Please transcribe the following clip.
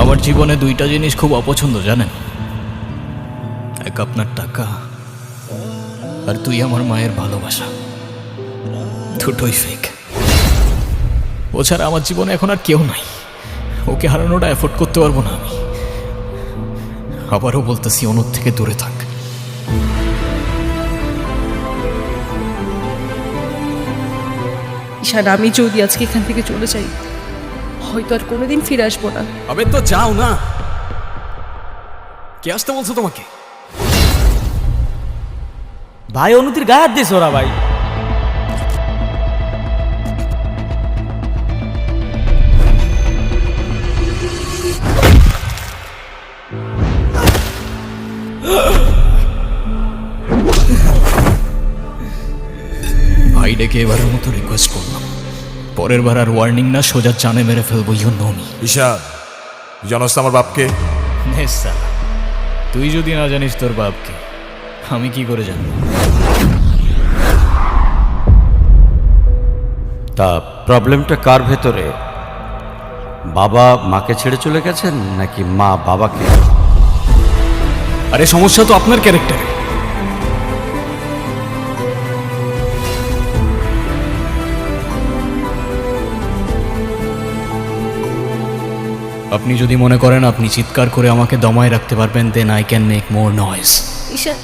আমার জীবনে দুইটা জিনিস খুব অপছন্দ, জানেন? এক আপনার টাকা, আর তুই আমার মায়ের ভালোবাসা। দুটোই ফেক ও ছাড়া আমার জীবনে এখন আর কেউ নাই। ওকে হারানোটা এফোর্ড করতে পারব না আমি। আবারও বলতেছি, অনুর থেকে দূরে থাক। ঈশান, আমি যদি আজকে এখান থেকে চলে যাই হয়তো আর কোনোদিন ফিরে আসব না। আবে তো যাও না। কে আসতে বলছো তোমাকে? ভাই অনুতির গায়ে হাত দিয়েছ ওরা ভাই। ভাই ডেকে এবারের মতো রিকোয়েস্ট করলাম। পরের বার আর ওয়ার্নিং না সোজা চানে মেরে ফেলব ইউ নো মি ঈশা জানোস আমার বাপকে। নেসা তুই যদি না জানিস তোর বাপকে আমি কি করে জানব? তা প্রবলেমটা কার ভেতরে? বাবা মাকে ছেড়ে চলে গেছেন নাকি মা বাবাকে? আরে সমস্যা তো আপনার ক্যারেক্টারে আপনি যদি মনে করেন আপনি চিৎকার করে আমাকে দমায় রাখতে পারবেন then I can make more noise Ishan